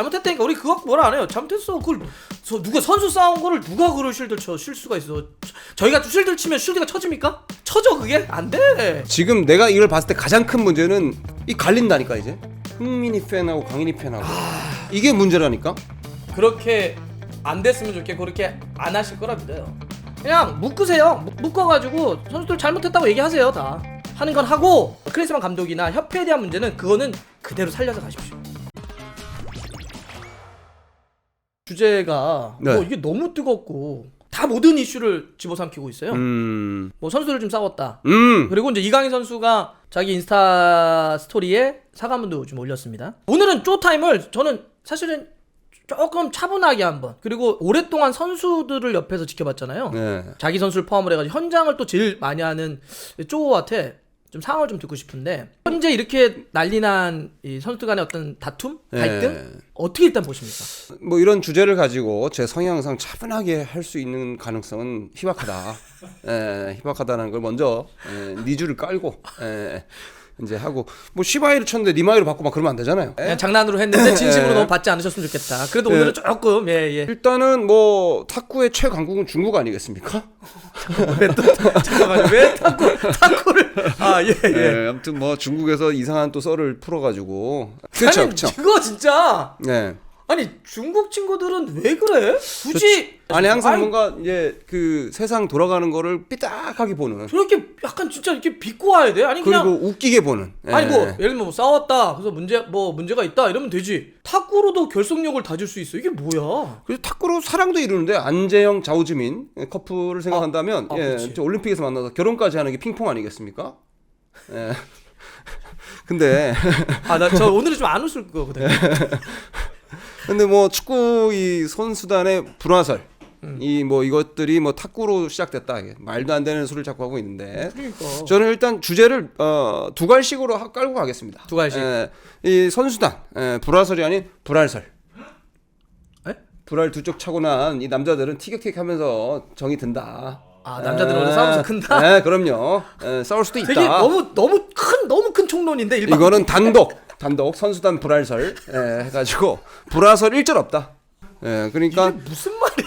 잘못했다니까 우리 그거 뭐라 안 해요. 잘못했어. 그걸 저 누가 선수 싸운 거를 누가 그걸 쉴드 쳐쉴 수가 있어. 저 희가 쉴드 치면 쉴드가 쳐집니까? 쳐져 그게 안 돼. 지금 내가 이걸 봤을 때 가장 큰 문제는 이 갈린다니까 이제 흥민이 팬하고 강인이 팬하고 이게 문제라니까. 그렇게 안 됐으면 좋겠고 그렇게 안 하실 거라 믿어요. 그냥 묶으세요. 묶- 묶어가지고 선수들 잘못했다고 얘기하세요 다. 하는 건 하고 크리스만 감독이나 협회에 대한 문제는 그거는 그대로 살려서 가십시오. 주제가 네. 뭐 이게 너무 뜨겁고 다 모든 이슈를 집어삼키고 있어요. 음. 뭐 선수들 좀 싸웠다. 음. 그리고 이제 이강인 선수가 자기 인스타 스토리에 사과문도 좀 올렸습니다. 오늘은 쪼타임을 저는 사실은 조금 차분하게 한번 그리고 오랫동안 선수들을 옆에서 지켜봤잖아요. 네. 자기 선수를 포함을 해가지고 현장을 또 제일 많이 하는 쪼한테 좀 상황을 좀 듣고 싶은데 현재 이렇게 난리난 이 선수들 간의 어떤 다툼, 갈등 네. 어떻게 일단 보십니까? 뭐 이런 주제를 가지고 제 성향상 차분하게 할 수 있는 가능성은 희박하다. 에, 희박하다는 걸 먼저 에, 니 줄을 깔고 에, 이제 하고 뭐 시바이를 쳤는데 니마이로 받고 막 그러면 안 되잖아요. 에? 그냥 장난으로 했는데 진심으로 예. 너무 받지 않으셨으면 좋겠다. 그래도 예. 오늘은 조금 예 예. 일단은 뭐 탁구의 최강국은 중국 아니겠습니까? 잠깐만요. 왜 탁구 탁구를 아 예 예. 예. 아무튼 뭐 중국에서 이상한 또 썰을 풀어가지고 그렇죠, 아니 그렇죠. 그거 진짜 네. 아니 중국 친구들은 왜 그래? 굳이 아니 항상 아니, 뭔가 이제 그 세상 돌아가는 거를 삐딱하게 보는 저렇게 약간 진짜 이렇게 비꼬 와야 돼? 아니 그냥 그리고 웃기게 보는. 예. 아니 뭐 예를 들면 뭐 싸웠다 그래서 문제 뭐 문제가 있다 이러면 되지 탁구로도 결속력을 다질 수 있어 이게 뭐야? 그래서 탁구로 사랑도 이루는데 안재영, 자우지민 커플을 생각한다면 아, 아, 예, 올림픽에서 만나서 결혼까지 하는 게 핑퐁 아니겠습니까? 예. 근데 아 나 저 오늘은 좀 안 웃을 거거든. 근데 뭐 축구 이 선수단의 불화설 음. 이뭐 이것들이 뭐 탁구로 시작됐다 이게 말도 안 되는 소리를 자꾸 하고 있는데 그러니까 저는 일단 주제를 어, 두 갈식으로 하- 깔고 가겠습니다. 두 갈식. 예, 이 선수단 예, 불화설이 아닌 불알설. 에? 불알 두 쪽 차고 난 이 남자들은 티격태격하면서 정이 든다. 아, 남자들은 예, 오늘 싸우면서 큰다? 네, 그럼요. 예, 싸울 수도 있다. 되게 너무 너무 큰 너무 큰 총론인데 일반 이거는 단독, 단독 선수단 불알설 예, 해가지고 불화설 일절 없다. 예, 그러니까 무슨 말이야?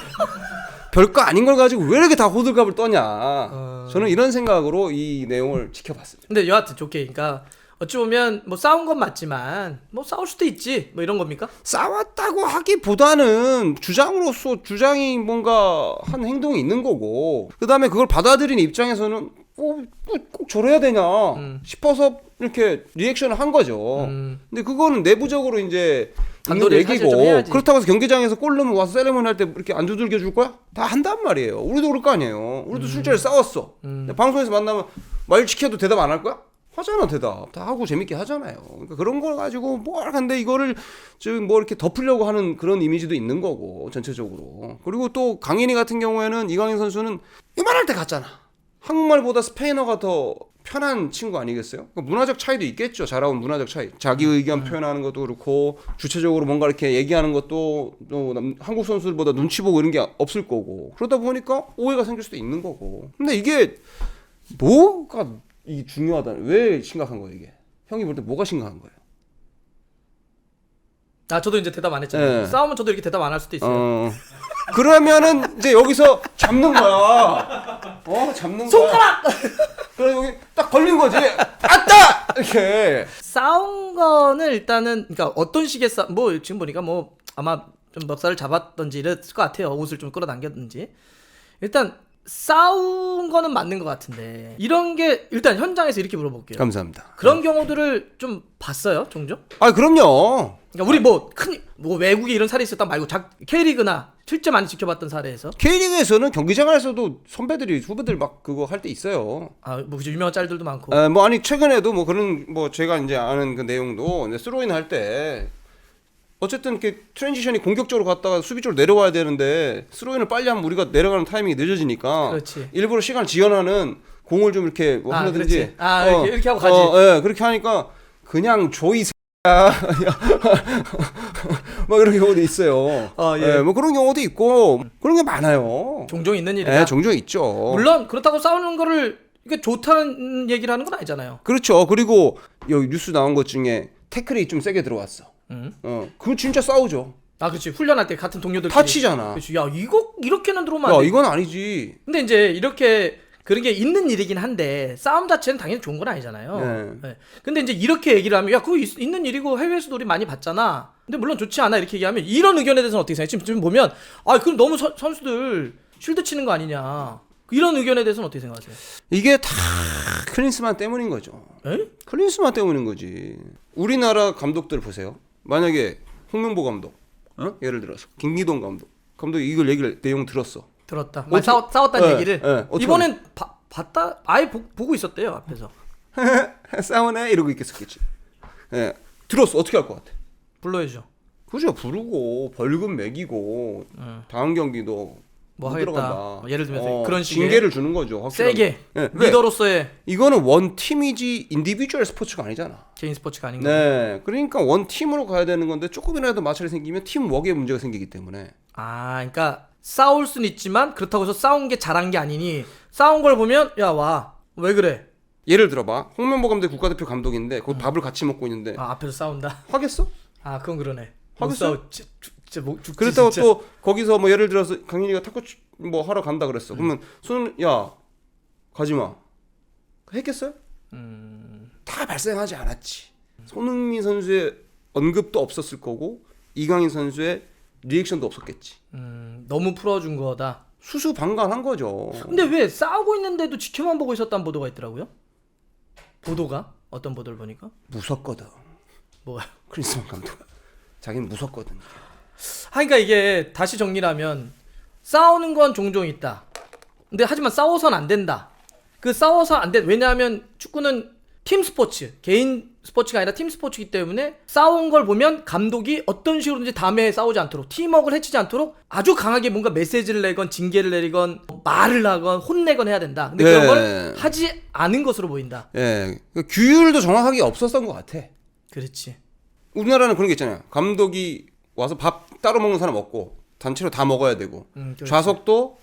별거 아닌 걸 가지고 왜 이렇게 다 호들갑을 떠냐. 어. 저는 이런 생각으로 이 내용을 지켜봤습니다. 근데 여하튼 좋게 그러니까 어찌 보면 뭐 싸운 건 맞지만 뭐 싸울 수도 있지 뭐 이런 겁니까? 싸웠다고 하기보다는 주장으로서 주장이 뭔가 한 행동이 있는 거고 그 다음에 그걸 받아들인 입장에서는 어, 뭐꼭 저래야 되냐 싶어서 이렇게 리액션을 한 거죠. 음. 근데 그거는 내부적으로 이제 좀 얘기고. 그렇다고 해서 경기장에서 골 넣으면 와서 세레머니 할 때 이렇게 안 두들겨 줄 거야? 다 한단 말이에요. 우리도 그럴 거 아니에요. 우리도 술자리 싸웠어. 근데 방송에서 만나면 말 지켜도 대답 안 할 거야? 하잖아 대답 다 하고 재밌게 하잖아요. 그러니까 그런 걸 가지고 뭐 하는데 이거를 지금 뭐 이렇게 덮으려고 하는 그런 이미지도 있는 거고 전체적으로 그리고 또 강인이 같은 경우에는 이강인 선수는 이만할 때 갔잖아. 한국말보다 스페인어가 더 편한 친구 아니겠어요? 그러니까 문화적 차이도 있겠죠. 자라온 문화적 차이. 자기 의견 표현하는 것도 그렇고 주체적으로 뭔가 이렇게 얘기하는 것도 또 남- 한국 선수들보다 눈치 보고 이런 게 없을 거고 그러다 보니까 오해가 생길 수도 있는 거고. 근데 이게 뭐가 이 중요하다. 왜 심각한 거예요 이게? 형이 볼 때 뭐가 심각한 거예요? 아 저도 이제 대답 안 했잖아요. 네. 싸우면 저도 이렇게 대답 안 할 수도 있어요. 어 그러면은 이제 여기서 잡는 거야. 어 잡는 거야. 손가락! 그래 여기 딱 걸린 거지. 아따 이렇게. 싸운 거는 일단은 그러니까 어떤 식의 싸, 뭐 지금 보니까 뭐 아마 좀 멱살을 잡았던지 이랬을 것 같아요. 옷을 좀 끌어당겼든지. 일단 싸운 거는 맞는 것 같은데 이런 게 일단 현장에서 이렇게 물어볼게요. 감사합니다. 그런 경우들을 좀 봤어요, 종종? 아 그럼요. 그러니까 우리 뭐 큰 뭐 외국에 이런 사례 있었다 말고 작 K리그나 실제 많이 지켜봤던 사례에서 K리그에서는 경기장 안에서도 선배들이 후배들 막 그거 할 때 있어요. 아뭐 그죠 유명한 짤들도 많고 에, 뭐 아니 최근에도 뭐 그런 뭐 제가 이제 아는 그 내용도 이제 스로인 할 때 어쨌든 이렇게 트랜지션이 공격적으로 갔다가 수비 쪽으로 내려와야 되는데 스로인을 빨리 하면 우리가 내려가는 타이밍이 늦어지니까 그렇지. 일부러 시간 지연하는 공을 좀 이렇게 뭐 아, 하든지 그렇지. 아, 이렇게- 이렇게 하고 가지. 어, 예, 그렇게 하니까 그냥 조이 야 막 이런 경우도 있어요. 아, 예. 예, 뭐 그런 경우도 있고 그런 게 많아요. 종종 있는 일이다. 예, 종종 있죠. 물론 그렇다고 싸우는 거를 이게 좋다는 얘기를 하는 건 아니잖아요. 그렇죠. 그리고 여기 뉴스 나온 것 중에 태클이 좀 세게 들어왔어. 음. 어, 그거 진짜 싸우죠. 아 그렇지 훈련할 때 같은 동료들끼리 타치잖아. 그렇지 야 이거 이렇게는 들어오면 안 야, 돼. 이건 아니지. 근데 이제 이렇게 그런 게 있는 일이긴 한데 싸움 자체는 당연히 좋은 건 아니잖아요. 네. 네. 근데 이제 이렇게 얘기를 하면 야 그거 있, 있는 일이고 해외에서도 우리 많이 봤잖아. 근데 물론 좋지 않아 이렇게 얘기하면 이런 의견에 대해서는 어떻게 생각해? 지금, 지금 보면 아 그럼 너무 선- 선수들 쉴드 치는 거 아니냐. 이런 의견에 대해서는 어떻게 생각하세요? 이게 다 클린스만 때문인 거죠. 에? 클린스만 때문인 거지. 우리나라 감독들 보세요. 만약에 홍명보 감독, 어? 예를 들어서 김기동 감독, 감독이 이걸 얘기를 내용 들었어. 들었다. 어떻게- 막 싸웠, 싸웠다는 네, 얘기를 네, 어떻게 이번엔 봐- 봤다 아예 보, 보고 있었대요 앞에서 싸우네 이러고 있겠었겠지. 예, 들었어. 어떻게 할 것 같아? 불러야죠. 그죠 부르고 벌금 매기고 다음 경기도 뭐못 하겠다. 들어간다. 어, 예를 들면 서 어, 그런 식의 징계를 주는 거죠. 확실하게. 세게 예, 왜? 리더로서의 이거는 원 팀이지 인디비주얼 스포츠가 아니잖아. 개인 스포츠가 아닌 거. 네, 그러니까 원 팀으로 가야 되는 건데 조금이라도 마찰이 생기면 팀 웍에 문제가 생기기 때문에 아, 그러니까 싸울 순 있지만 그렇다고 해서 싸운 게 잘한 게 아니니 싸운 걸 보면 야 와 왜 그래? 예를 들어봐 홍명보 감독 국가대표 감독인데 그 밥을 같이 먹고 있는데 아 앞에서 싸운다. 하겠어? 아 그건 그러네. 못 하겠어? 진짜 뭐 죽지 그렇다고 진짜. 또 거기서 뭐 예를 들어서 강민이가 탁구 치- 뭐 하러 간다 그랬어. 그러면 손야 가지 마. 했겠어요? 음, 다 발생하지 않았지. 손흥민 선수의 언급도 없었을 거고 이강인 선수의 리액션도 없었겠지. 음, 너무 풀어준 거다. 수수방관한 거죠. 근데 왜 싸우고 있는데도 지켜만 보고 있었다는 보도가 있더라고요? 보도가 어떤 보도를 보니까 무섭거든. 뭐가? 크리스만 감독. 자기는 무섭거든. 아, 그러니까 이게 다시 정리하면 싸우는 건 종종 있다. 근데 하지만 싸워서는 안 된다. 그 싸워서 안 돼. 왜냐하면 축구는 팀 스포츠, 개인 스포츠가 아니라 팀 스포츠이기 때문에 싸운 걸 보면 감독이 어떤 식으로든지 다음에 싸우지 않도록 팀워크를 해치지 않도록 아주 강하게 뭔가 메시지를 내건 징계를 내리건 말을 하건 혼내건 해야 된다. 근데 그런 네. 걸 하지 않은 것으로 보인다. 예. 그 규율도 정확하게 없었던 것 같아. 그렇지. 우리나라는 그런 게 있잖아요. 감독이 와서 밥 따로 먹는 사람 없고 단체로 다 먹어야 되고 음. 좌석도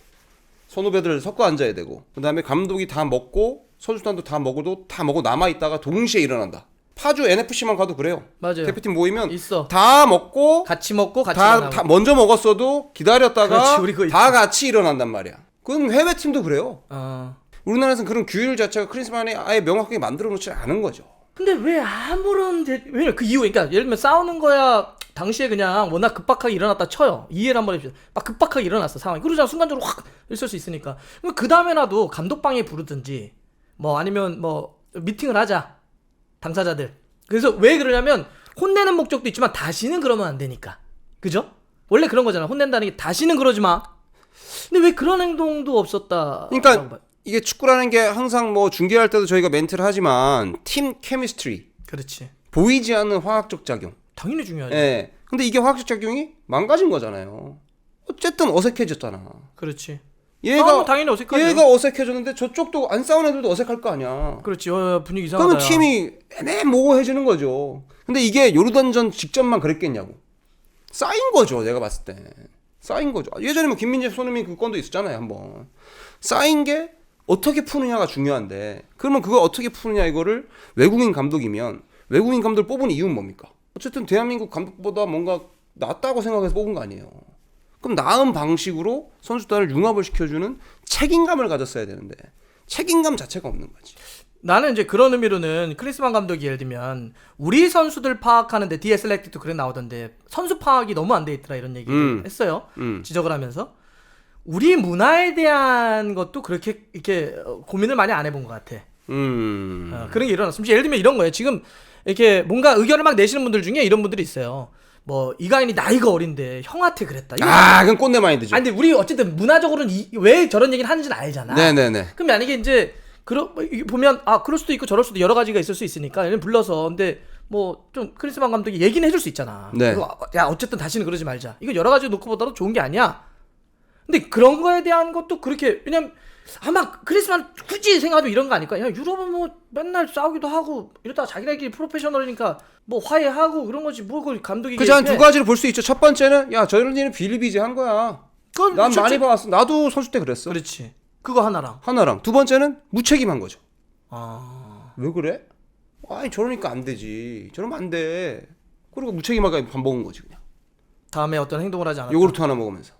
선후배들 섞어 앉아야 되고 그다음에 감독이 다 먹고 선수단도 다 먹어도 다 먹고 남아 있다가 동시에 일어난다. 파주 NFC만 가도 그래요. 맞아요. 대표팀 모이면 있어. 다 먹고 같이 먹고 같이 다. 다 먼저 먹었어도 기다렸다가 그렇지, 다 같이 일어난단 말이야. 그건 해외 팀도 그래요. 어. 우리나라에서는 그런 규율 자체가 크리스만이 아예 명확하게 만들어 놓지 않은 거죠. 근데 왜 아무런 대... 왜냐 그 이유 그러니까 예를 들면 싸우는 거야. 당시에 그냥 워낙 급박하게 일어났다 쳐요. 이해를 한번 해주세요 막 급박하게 일어났어 상황이. 그러자 순간적으로 확 있을 수 있으니까. 그 다음에라도 감독방에 부르든지 뭐 아니면 뭐 미팅을 하자 당사자들. 그래서 왜 그러냐면 혼내는 목적도 있지만 다시는 그러면 안 되니까. 그죠? 원래 그런 거잖아. 혼낸다는 게 다시는 그러지 마. 근데 왜 그런 행동도 없었다. 그러니까 이게 축구라는 게 항상 뭐 중계할 때도 저희가 멘트를 하지만 팀 케미스트리 그렇지 보이지 않는 화학적 작용. 당연히 중요하죠 예. 근데 이게 화학적 작용이 망가진 거잖아요. 어쨌든 어색해졌잖아. 그렇지 얘가 싸우면 당연히 어색하죠 얘가 어색해졌는데 저쪽도 안 싸우는 애들도 어색할 거 아니야. 그렇지 어, 분위기 이상하다 그러면 야. 팀이 애매모호해지는 거죠. 근데 이게 요르단전 직전만 그랬겠냐고. 쌓인 거죠, 내가 봤을 때. 쌓인 거죠. 예전에 뭐 김민재, 손흥민 그 건도 있었잖아요, 한번. 쌓인 게 어떻게 푸느냐가 중요한데, 그러면 그걸 어떻게 푸느냐 이거를 외국인 감독이면 외국인 감독을 뽑은 이유는 뭡니까? 어쨌든 대한민국 감독보다 뭔가 낫다고 생각해서 뽑은 거 아니에요. 그럼 나은 방식으로 선수단을 융합을 시켜주는 책임감을 가졌어야 되는데 책임감 자체가 없는 거지. 나는 이제 그런 의미로는 크리스만 감독이 예를 들면 우리 선수들 파악하는데 디에 셀렉티도 그래 나오던데 선수 파악이 너무 안 돼 있더라 이런 얘기를 음. 했어요. 음. 지적을 하면서 우리 문화에 대한 것도 그렇게 이렇게 어, 고민을 많이 안 해본 것 같아. 음. 어, 그런 게 일어났으면 예를 들면 이런 거예요. 지금 이렇게 뭔가 의견을 막 내시는 분들 중에 이런 분들이 있어요. 뭐 이가인이 나이가 어린데 형한테 그랬다. 이거 아, 그건 꼰대 마인드죠. 아니 근데 우리 어쨌든 문화적으로는 이- 왜 저런 얘기를 하는지는 알잖아. 네네네. 그럼 만약에 이제 그러 뭐 보면 아 그럴 수도 있고 저럴 수도 여러 가지가 있을 수 있으니까 얘는 불러서 근데 뭐 좀 크리스만 감독이 얘기는 해줄 수 있잖아. 네. 그리고 아, 야 어쨌든 다시는 그러지 말자. 이거 여러 가지 놓고 보다도 좋은 게 아니야. 근데 그런 거에 대한 것도 그렇게 왜냐면 아마 크리스만 굳이 생각하면 이런 거 아닐까? 야 유럽은 뭐 맨날 싸우기도 하고 이러다가 자기네끼리 프로페셔널이니까 뭐 화해하고 그런 거지 뭐 그걸 감독이 한두 얘기해. 가지를 볼 수 있죠. 첫 번째는 야 저런 일은 비리비지한 거야. 그건 난 많이 봐왔어. 나도 선수 때 그랬어. 그렇지. 그거 하나랑. 하나랑 두 번째는 무책임한 거죠. 아 왜 그래? 아니 저러니까 안 되지. 저러면 안 돼. 그리고 무책임하게 밥 먹은 거지 그냥. 다음에 어떤 행동을 하지 않았다. 요구르트 하나 먹으면서.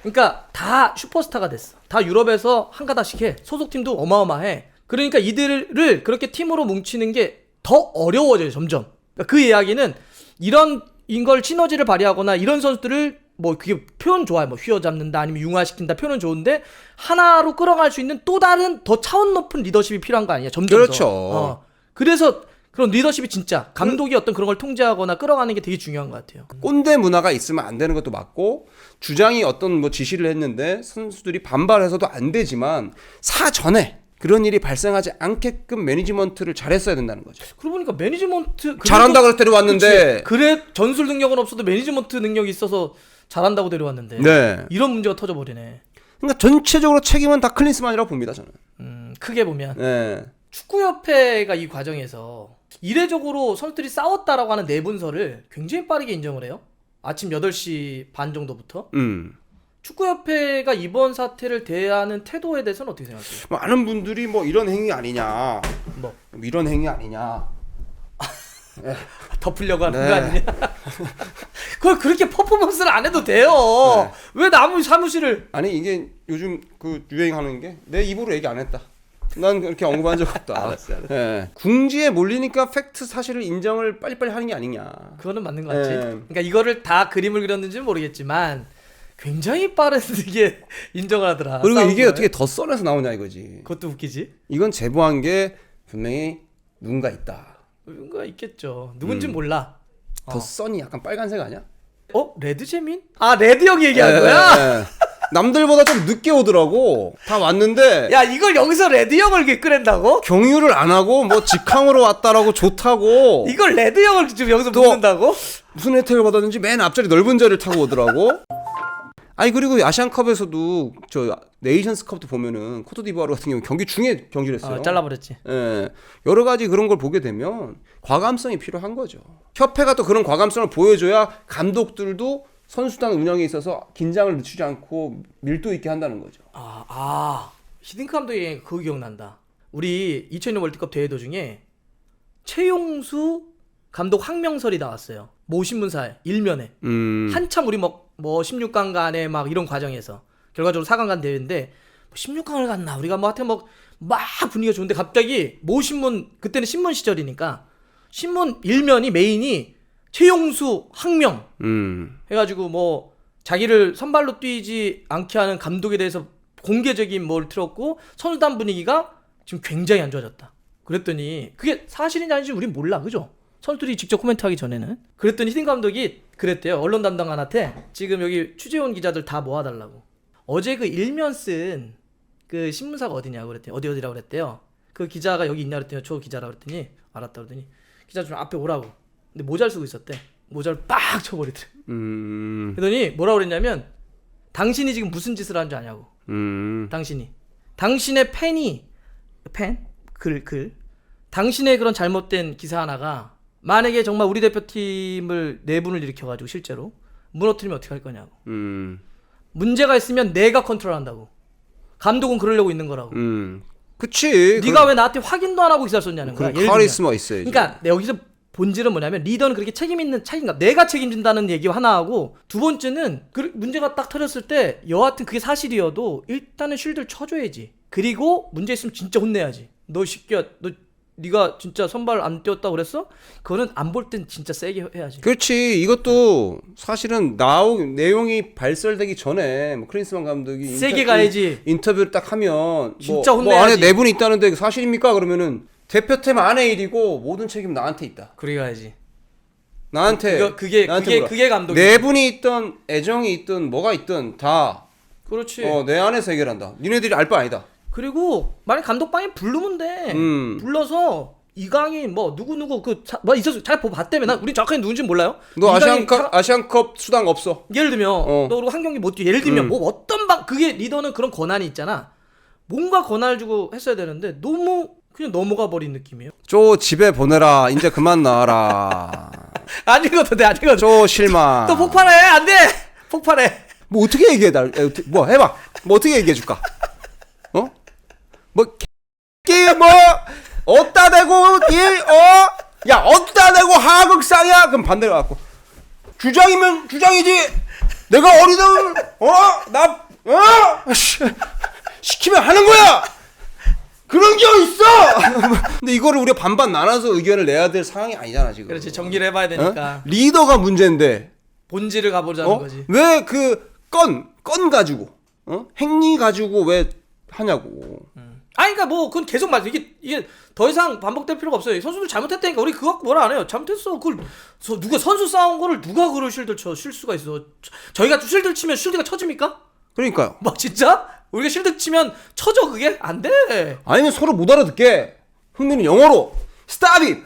그러니까 다 슈퍼스타가 됐어. 다 유럽에서 한 가닥씩 해. 소속팀도 어마어마해. 그러니까 이들을 그렇게 팀으로 뭉치는 게 더 어려워져요, 점점. 그러니까 그 이야기는 이런 인걸 시너지를 발휘하거나 이런 선수들을 뭐 그게 표현 좋아요. 뭐 휘어잡는다 아니면 융화시킨다 표현은 좋은데 하나로 끌어갈 수 있는 또 다른 더 차원 높은 리더십이 필요한 거 아니야. 점점 그렇죠. 더. 어. 그래서 그런 리더십이 진짜 감독이 어떤 그런 걸 통제하거나 끌어가는 게 되게 중요한 것 같아요. 꼰대 문화가 있으면 안 되는 것도 맞고 주장이 어떤 뭐 지시를 했는데 선수들이 반발해서도 안 되지만 사전에 그런 일이 발생하지 않게끔 매니지먼트를 잘했어야 된다는 거죠. 그러고 보니까 매니지먼트 잘한다 그래서 데려왔는데 그치. 그래 전술 능력은 없어도 매니지먼트 능력이 있어서 잘한다고 데려왔는데 네. 이런 문제가 터져버리네. 그러니까 전체적으로 책임은 다 클린스만이라고 봅니다 저는. 음, 크게 보면 네. 축구협회가 이 과정에서 이례적으로 선수들이 싸웠다라고 하는 내분서를 굉장히 빠르게 인정을 해요. 아침 8시 반 정도부터 음. 축구협회가 이번 사태를 대하는 태도에 대해서는 어떻게 생각하세요? 많은 분들이 뭐 이런 행위 아니냐, 뭐 이런 행위 아니냐. 덮으려고 하는 네. 거 아니냐? 그걸 그렇게 퍼포먼스를 안 해도 돼요. 네. 왜 남의 사무실을 아니 이게 요즘 그 유행하는 게 내 입으로 얘기 안 했다. 난 그렇게 언급한 적 없다. 알았어, 알았어. 예. 궁지에 몰리니까 팩트 사실을 인정을 빨리빨리 하는 게 아니냐. 그거는 맞는 것 같지. 네. 그러니까 이거를 다 그림을 그렸는지는 모르겠지만 굉장히 빠르게 인정을 하더라. 그리고 싸운 이게 걸. 어떻게 더 썰어서 나오냐 이거지. 그것도 웃기지. 이건 제보한 게 분명히 누군가 있다. 뭔가 있겠죠. 누군지 음. 몰라. 더 어. 써니 약간 빨간색 아니야? 어 레드 재민? 아 레드 형 얘기한 예, 거야? 남들보다 좀 늦게 오더라고. 다 왔는데 야 이걸 여기서 레드 형을 이렇게 끌낸다고? 경유를 안 하고 뭐 직항으로 왔다라고 좋다고. 이걸 레드 형을 지금 여기서 또- 묻는다고? 무슨 혜택을 받았는지 맨 앞자리 넓은 자리를 타고 오더라고. 아니 그리고 아시안컵에서도 저 네이션스컵도 보면은 코트디부아르 같은 경우 경기 중에 경기를 했어요. 아, 잘라버렸지. 예, 여러 가지 그런 걸 보게 되면 과감성이 필요한 거죠. 협회가 또 그런 과감성을 보여줘야 감독들도 선수단 운영에 있어서 긴장을 늦추지 않고 밀도 있게 한다는 거죠. 아, 아 히딩크 거 그거 기억난다. 우리 2002년 월드컵 대회 도중에 최용수 감독 항명설이 나왔어요. 모 신문사에 일면에 음, 한참 우리 뭐, 뭐 16강 간에 막 이런 과정에서 결과적으로 4강 간 대회인데 뭐 16강을 갔나 우리가 뭐 하여튼 뭐막 분위기가 좋은데 갑자기 모 신문 그때는 신문 시절이니까 신문 일면이 메인이 최용수 항명 음, 해가지고 뭐 자기를 선발로 뛰지 않게 하는 감독에 대해서 공개적인 뭘 틀었고 선수단 분위기가 지금 굉장히 안 좋아졌다. 그랬더니 그게 사실인지 아닌지 우린 몰라, 그죠? 선수들이 직접 코멘트하기 전에는 그랬더니 히딩 감독이 그랬대요. 언론 담당관한테 지금 여기 취재온 기자들 다 모아달라고. 어제 그 일면 쓴 그 신문사가 어디냐고 그랬더니 어디 어디라고 그랬대요. 그 기자가 여기 있냐 그랬더니 저 기자라고 그랬더니 알았다 그러더니 기자 좀 앞에 오라고. 근데 모자를 쓰고 있었대. 모자를 빡 쳐버리더래. 음, 그러더니 뭐라고 그랬냐면 당신이 지금 무슨 짓을 한 줄 아냐고 음, 당신이 당신의 펜이 펜? 글, 글 당신의 그런 잘못된 기사 하나가 만약에 정말 우리 대표팀을 내분을 일으켜가지고 실제로 무너뜨리면 어떻게 할 거냐고 음, 문제가 있으면 내가 컨트롤한다고 감독은 그러려고 있는 거라고 음. 그치. 네가 왜 나한테 확인도 안 하고 기사를 썼냐는 거야 그런 예를 들면. 카리스마 있어야지. 그러니까 내 여기서 본질은 뭐냐면 리더는 그렇게 책임 있는 책임감 내가 책임진다는 얘기 하나 하고 두 번째는 그 문제가 딱 터졌을 때 여하튼 그게 사실이어도 일단은 쉴드를 쳐줘야지 그리고 문제 있으면 진짜 혼내야지 너 새끼야 너 네가 진짜 선발 안 뛰었다 그랬어? 그거는 안 볼 땐 진짜 세게 해야지 그렇지. 이것도 사실은 나오 내용이 발설되기 전에 뭐 크리스만 감독이 세게 인터- 가야지. 인터뷰를 딱 하면 진짜 뭐, 뭐 안에 혼내야지. 내분이 있다는데 사실입니까? 그러면은 대표팀 안에 일이고 모든 책임 나한테 있다. 그래 가야지 나한테 그거- 그게- 나한테 그게- 물어. 그게 감독이지. 내분이 있던 애정이 있든 뭐가 있든 다 그렇지 어, 내 안에서 해결한다. 니네들이 알 바 아니다. 그리고 만약 감독방에 부르면 돼. 음. 불러서 이강인 뭐 누구 누구 그뭐 있었어. 잘 봤다며. 난 우리 정확하게 누군지 몰라요. 너 아시안컵 차- 아시안컵 수당 없어. 예를 들면 어. 너 그리고 한 경기 못 뛰. 예를 들면 음. 뭐 어떤 방 그게 리더는 그런 권한이 있잖아. 뭔가 권한을 주고 했어야 되는데 너무 그냥 넘어가 버린 느낌이에요. 쪼 집에 보내라. 이제 그만 나와라. 안 읽어도 돼. 쪼 실망. 또 폭발해. 안 돼. 폭발해. 뭐 어떻게 얘기해 어떻게- 뭐 해봐. 뭐 어떻게 얘기해 줄까? 어? 뭐 게임 뭐 어따 대고 일 어 야 어디다 대고 하극상이야 그럼 반대로 갖고 주장이면 주장이지 내가 어리다 어나 어? 씨, 시키면 하는 거야 그런 게 있어 근데 이거를 우리가 반반 나눠서 의견을 내야 될 상황이 아니잖아 지금 그렇지 정리를 해봐야 어? 되니까 리더가 문제인데 본질을 가보자는 어? 거지. 왜 그 건 건 가지고 어? 행위 가지고 왜 하냐고 아니 그러니까 뭐 그건 계속 말 이게 이게 더 이상 반복될 필요가 없어요. 선수들 잘못했다니까 우리 그거 갖고 뭐라 안 해요. 잘못했어. 그걸 서, 누가 선수 싸운 거를 누가 그걸 쉴드 쳐? 쉴 수가 있어. 저- 저희가 쉴드 치면 쉴드가 쳐집니까? 그러니까요 막 진짜? 우리가 쉴드 치면 쳐져 그게? 안 돼. 아니면 서로 못 알아듣게. 흥민이 영어로. Stop it.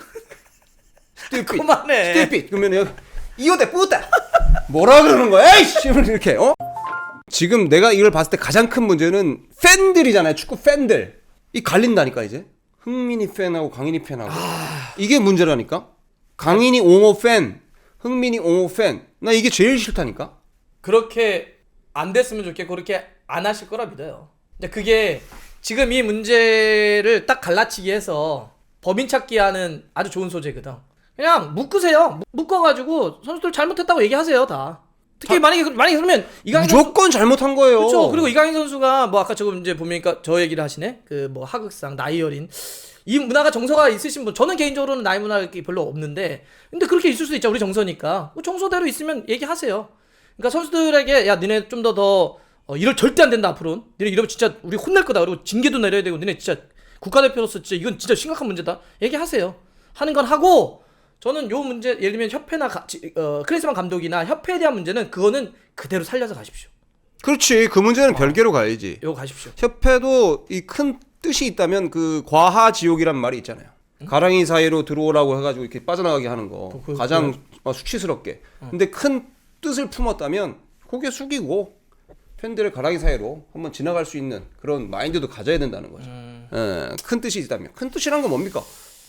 Stupid. 그만해. stupid. 그러면 이거대 뿌다. 뭐라 그러는 거야? 에이씨 이렇게 어? 지금 내가 이걸 봤을 때 가장 큰 문제는 팬들이잖아요 축구 팬들. 이 갈린다니까 이제. 흥민이 팬하고 강인이 팬하고. 이게 문제라니까? 강인이 옹호 팬 흥민이 옹호 팬나 이게 제일 싫다니까? 그렇게 안 됐으면 좋겠고 그렇게 안 하실 거라 믿어요. 근데 그게 지금 이 문제를 딱 갈라치기 해서 법인 찾기 하는 아주 좋은 소재거든. 그냥 묶으세요. 묶어가지고 선수들 잘못했다고 얘기하세요 다. 특히 만약에 그- 만약에 그러면 이강인 선수 무조건 잘못한 거예요 그렇죠. 그리고 이강인 선수가 뭐 아까 조금 이제 보니까 저 얘기를 하시네. 그 뭐 하극상 나이 어린 이 문화가 정서가 있으신 분 저는 개인적으로는 나이 문화가 이렇게 별로 없는데 근데 그렇게 있을 수도 있죠. 우리 정서니까. 뭐 정서대로 있으면 얘기하세요. 그러니까 선수들에게 야 니네 좀 더 더 어, 이럴 절대 안 된다 앞으로는. 니네 이러면 진짜 우리 혼낼 거다. 그리고 징계도 내려야 되고 니네 진짜 국가대표로서 진짜 이건 진짜 심각한 문제다. 얘기하세요. 하는 건 하고 저는 요 문제 예를 들면 협회나 가, 지- 어, 크리스만 감독이나 협회에 대한 문제는 그거는 그대로 살려서 가십시오. 그렇지 그 문제는 별개로 가야지 요거 가십시오. 협회도 이 큰 뜻이 있다면 그 과하 지옥이란 말이 있잖아요. 가랑이 사이로 들어오라고 해가지고 이렇게 빠져나가게 하는 거 그- 가장 어, 수치스럽게. 근데 큰 뜻을 품었다면 고개 숙이고 팬들의 가랑이 사이로 한번 지나갈 수 있는 그런 마인드도 가져야 된다는 거죠. 예, 큰 뜻이 있다면 큰 뜻이란 건 뭡니까?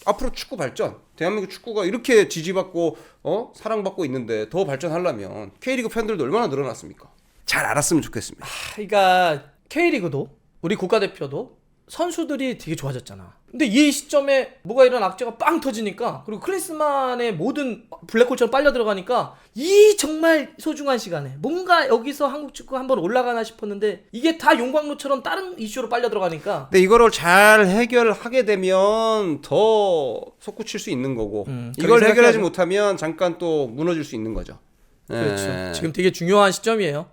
앞으로 축구 발전, 대한민국 축구가 이렇게 지지받고 어 사랑받고 있는데 더 발전하려면 K리그 팬들도 얼마나 늘어났습니까? 잘 알았으면 좋겠습니다. 그러니까 K리그도 우리 국가대표도 선수들이 되게 좋아졌잖아. 근데 이 시점에 뭐가 이런 악재가 빵 터지니까 그리고 클리스만의 모든 블랙홀처럼 빨려 들어가니까 이 정말 소중한 시간에 뭔가 여기서 한국 축구 한번 올라가나 싶었는데 이게 다 용광로처럼 다른 이슈로 빨려 들어가니까 근데 이거를 잘 해결하게 되면 더 솟구칠 수 있는 거고 음, 이걸 해결하지. 못하면 잠깐 또 무너질 수 있는 거죠. 그렇죠. 예. 지금 되게 중요한 시점이에요.